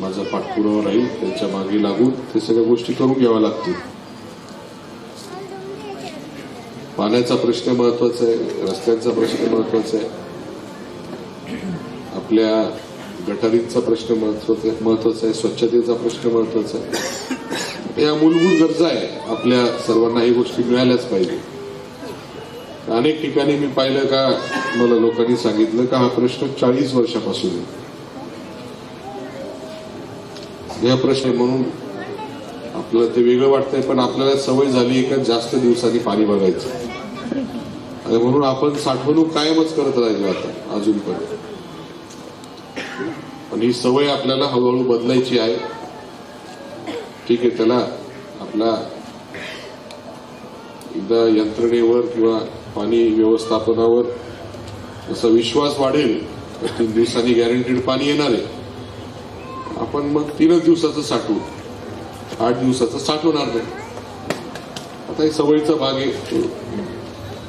माझा पाठपुरावा राहील त्यांच्या मागे लागून ते सगळ्या गोष्टी करून घ्याव्या लागतील. पाण्याचा प्रश्न महत्त्वाचा आहे रस्त्यांचा प्रश्न महत्त्वाचा आहे. आपल्या गटारींचा प्रश्न महत्त्वाचा महत्त्वाचा आहे स्वच्छतेचा प्रश्न महत्त्वाचा आहे. या मूलभूत गरजा आहे आपल्या सर्वांना ही गोष्टी मिळाल्याच पाहिजे. अनेक ठिकाणी मी पाहिलं का मला लोकांनी सांगितलं का हा प्रश्न चाळीस वर्षापासून आहे. या प्रश्न म्हणून आपल्याला ते वेगळं वाटतंय पण आपल्याला सवय झाली एका का जास्त दिवसांनी पाणी बघायचं? आणि म्हणून आपण साठवणूक कायमच करत राहिलो आता अजून पण पण ही सवय आपल्याला हळूहळू बदलायची आहे. ठीक आहे त्याला आपला एकदा यंत्रणेवर किंवा पाणी व्यवस्थापनावर जसा विश्वास वाढेल. तीन दिवसांनी गॅरंटीड पाणी येणार आहे. आपण मग तीनच दिवसाचं साठवू. आठ दिवसाचं साठवणार नाही. आता हे सवयीचा भाग आहे.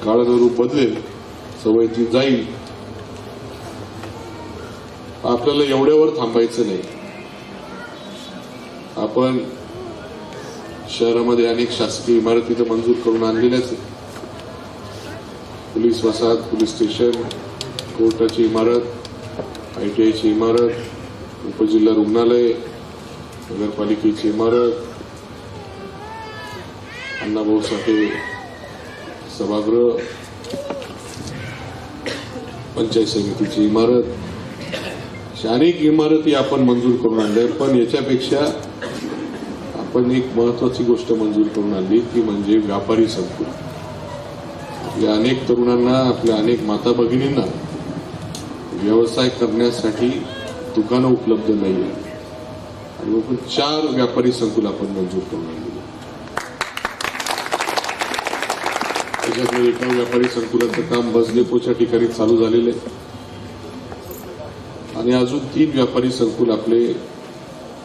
काळाचं रूप बदलेल सवय ती जाईल. आपल्याला एवढ्यावर थांबायचं नाही. आपण शहरामध्ये अनेक शासकीय इमारती तर मंजूर करून आणलेल्याच पोलीस वसाहत पोलीस स्टेशन कोर्टाची इमारत आयटीआयची इमारत उपजिल्हा रुग्णालय नगरपालिकेची इमारत अण्णाभाऊ साठे सभागृह पंचायत समितीची इमारत. अशा अनेक इमारती आपण मंजूर करून आणल्या पण याच्यापेक्षा आपण एक महत्वाची गोष्ट मंजूर करून आणली ती म्हणजे व्यापारी संकुल. आपल्या अनेक तरुणांना आपल्या अनेक माता भगिनींना व्यवसाय करण्यासाठी दुकानं उपलब्ध नाही आहेत आणि मग चार व्यापारी संकुल आपण मंजूर करून आणली त्याच्यातलं एका व्यापारी संकुलाचं काम बसडेपोच्या ठिकाणी चालू झालेलं आहे. आणि अजून तीन व्यापारी संकुल आपले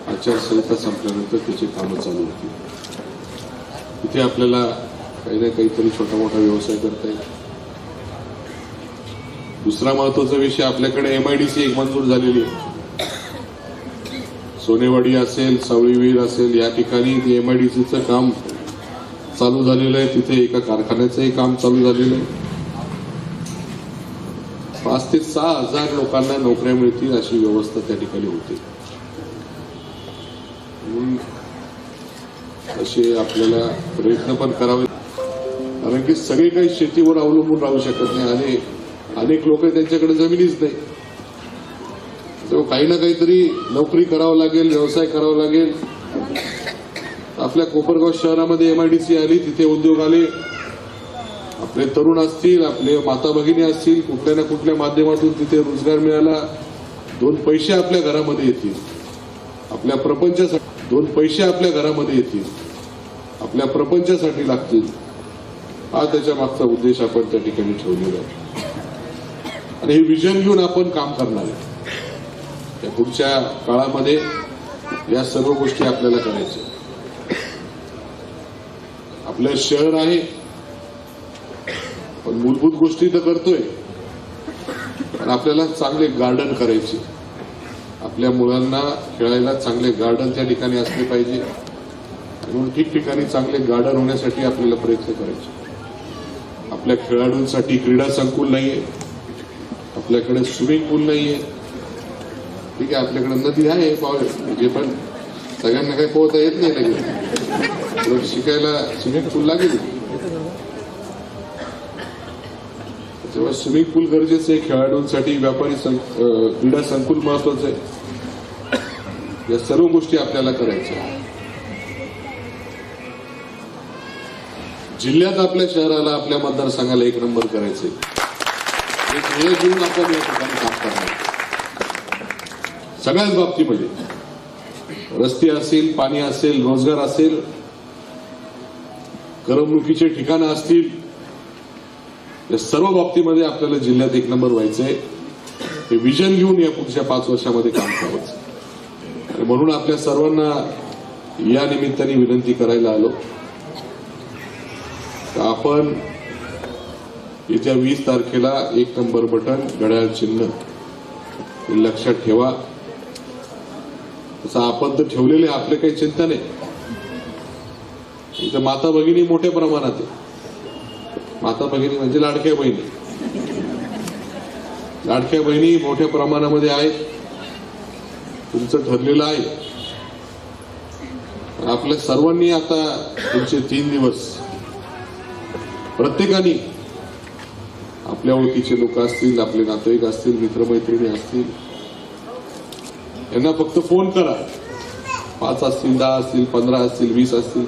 आचारसंहिता संपल्यानंतर त्याची कामं चालू होतील तिथे आपल्याला काही ना काहीतरी छोटा मोठा व्यवसाय करता येईल. दुसरा महत्त्वाचा विषय आपल्याकडे एमआयडीसी एक मंजूर झालेली आहे. सोनेवाडी असेल सावळीवीर असेल या ठिकाणी ते एमआयडीसीचं काम चालू झालेलं आहे. तिथे एका कारखान्याचंही काम चालू झालेलं आहे. पाच ते सहा हजार लोकांना नोकऱ्या मिळतील अशी व्यवस्था त्या ठिकाणी होते. असे आपल्याला प्रयत्न पण करावे. कारण की सगळे काही शेतीवर अवलंबून राहू शकत नाही. आणि अनेक लोक त्यांच्याकडे जमिनीच नाही. काही ना काहीतरी नोकरी करावं लागेल व्यवसाय करावा लागेल. आपल्या कोपरगाव शहरामध्ये एमआयडीसी आली तिथे उद्योग आले. आपले तरुण असतील आपले माता भगिनी असतील कुठल्या ना कुठल्या माध्यमातून तिथे रोजगार मिळाला. दोन पैसे आपल्या घरामध्ये येतील. आपल्या प्रपंचासाठी दोन पैसे आपल्या घरामध्ये येतील. आपल्या प्रपंचासाठी लागतील. हा त्याच्या मागचा उद्देश आपण त्या ठिकाणी ठेवलेला आहे. आणि हे विजन घेऊन आपण काम करणार आहे. त्या पुढच्या काळामध्ये या सर्व गोष्टी आपल्याला करायच्या. आपलं शहर आहे पण मूलभूत गोष्टी तर करतोय. पण आपल्याला चांगले गार्डन करायचे. आपल्या मुलांना खेळायला चांगले गार्डन त्या ठिकाणी असले पाहिजे. म्हणून ठिकठिकाणी चांगले गार्डन होण्यासाठी आपल्याला प्रयत्न करायचे. आपल्या खेळाडूंसाठी क्रीडा संकुल नाहीये. आपल्याकडे स्विमिंग पूल नाहीये. ठीक आहे आपल्याकडे नदी आहे पाव- म्हणजे पण सगळ्यांना काही पोहता येत नाही लगेच. शिकायला स्विमिंग पूल लागेल. तेव्हा स्विमिंग पूल गरजेचं आहे खेळाडूंसाठी व्यापारी सं- क्रीडा संकुल महत्वाचं आहे. या सर्व गोष्टी आपल्याला करायच्या जिल्ह्यात आपल्या शहराला आपल्या मतदारसंघाला एक नंबर करायचे एक घेऊन आपण या ठिकाणी काम करणार. सगळ्याच बाबतीमध्ये. रस्ते असेल पाणी असेल रोजगार असेल करमणुकीचे ठिकाणं असतील या सर्व बाबतीमध्ये आपल्याला जिल्ह्यात एक नंबर व्हायचंय. हे विजन घेऊन या पुढच्या पाच वर्षामध्ये काम करायचं आणि म्हणून आपल्या सर्वांना या निमित्ताने विनंती करायला आलो. तर आपण येत्या वीस तारखेला एक नंबर बटन घड्याळ चिन्ह लक्षात ठेवा. तसं आपण तर ठेवलेले आपले काही चिंता नाही. इथं माता भगिनी मोठ्या प्रमाणात आहे. माता भगिनी म्हणजे लाडक्या बहिणी. लाडक्या बहिणी मोठ्या प्रमाणामध्ये आहेत. तुमचं ठरलेलं आहे. आपल्या सर्वांनी आता पुढचे तीन दिवस प्रत्येकाने आपल्या ओळखीचे लोक असतील आपले नातेवाईक असतील मित्रमैत्रिणी असतील यांना फक्त फोन करा. पाच असतील दहा असतील पंधरा असतील वीस असतील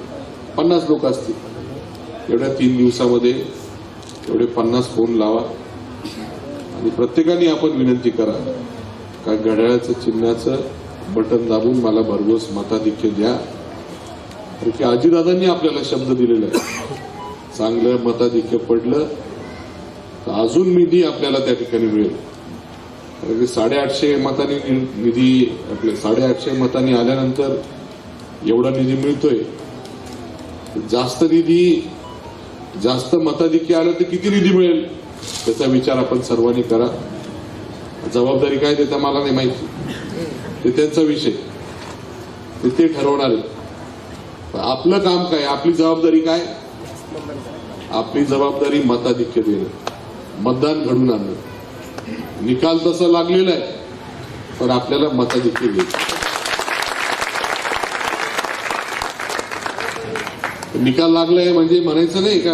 पन्नास लोक असतील. एवढ्या तीन दिवसामध्ये एवढे पन्नास फोन लावा. आणि प्रत्येकाने आपण विनंती करा. का घड्याळाचं चिन्हाचं बटन दाबून मला भरघोस मताधिक्य द्या. कारण की आजीदादांनी आपल्याला शब्द दिलेला आहे चांगलं मताधिक्य पडलं तर अजून निधी आपल्याला त्या ठिकाणी मिळेल. म्हणजे साडेआठशे मतांनी निधी आपले साडेआठशे मतांनी आल्यानंतर एवढा निधी मिळतोय. जास्त निधी जास्त मताधिक्य आलं तर किती निधी मिळेल? त्याचा विचार आपण सर्वांनी करा. जबाबदारी काय देता मला नाही माहिती. ते त्यांचा विषय. ते ते ठरवणार. आहे आपलं काम काय? आपली जबाबदारी काय? आपली जबाबदारी मताधिक्य देणं. मतदान घडून आणणं. निकाल तसा लागलेला आहे पण आपल्याला मताधिक्य देखील निकाल लागलाय म्हणजे म्हणायचं नाही का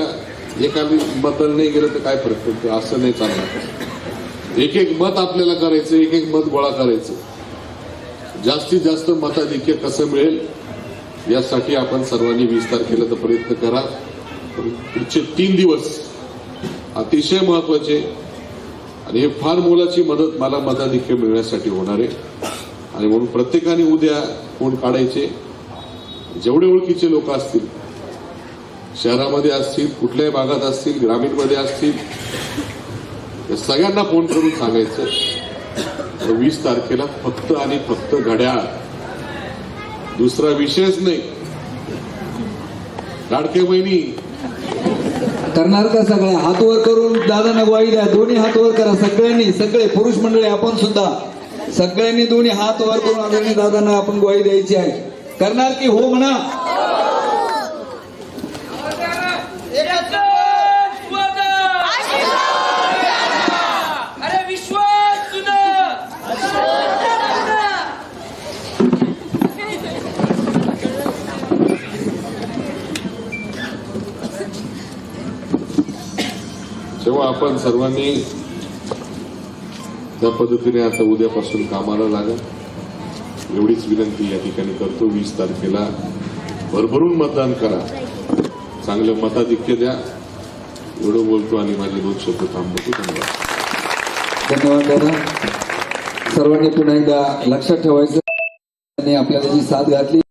एखादी मतदान नाही गेलं तर काय फरक पडतो? असं नाही चालणार. एक एक मत आपल्याला करायचं एक एक मत गोळा करायचं. जास्तीत जास्त मताधिक्य कसं मिळेल यासाठी आपण सर्वांनी विस्तार केला तर प्रयत्न करा. पुढचे तीन दिवस अतिशय महत्त्वाचे. आणि हे फार मोलाची मदत मला मताधिक्य मिळण्यासाठी होणार आहे. आणि म्हणून प्रत्येकाने उद्या फोन काढायचे. जेवढे ओळखीचे लोक असतील शहरामध्ये असतील कुठल्याही भागात असतील ग्रामीणमध्ये असतील या सगळ्यांना फोन करून सांगायचं. तर वीस तारखेला फक्त आणि फक्त घड्याळ. दुसरा विषयच नाही. लाडके बहिणी करणार का सगळ्या हात वर करून दादांना ग्वाही द्या. दोन्ही हात वर करा. सगळ्यांनी सगळे पुरुष मंडळी आपण सुद्धा. सगळ्यांनी दोन्ही हात वर करून आदरणीय दादांना आपण ग्वाही द्यायची आहे. करणार की हो म्हणा. तेव्हा आपण सर्वांनी त्या पद्धतीने आता उद्यापासून कामाला लागा एवढीच विनंती या ठिकाणी करतो. वीस तारखेला भरभरून मतदान करा. चांगलं मताधिक्य द्या. एवढं बोलतो आणि माझे दोन शब्द थांबवतो. धन्यवाद. धन्यवाद दादा. सर्वांनी पुन्हा एकदा लक्षात ठेवायचं आणि आपल्याला जी साथ घातली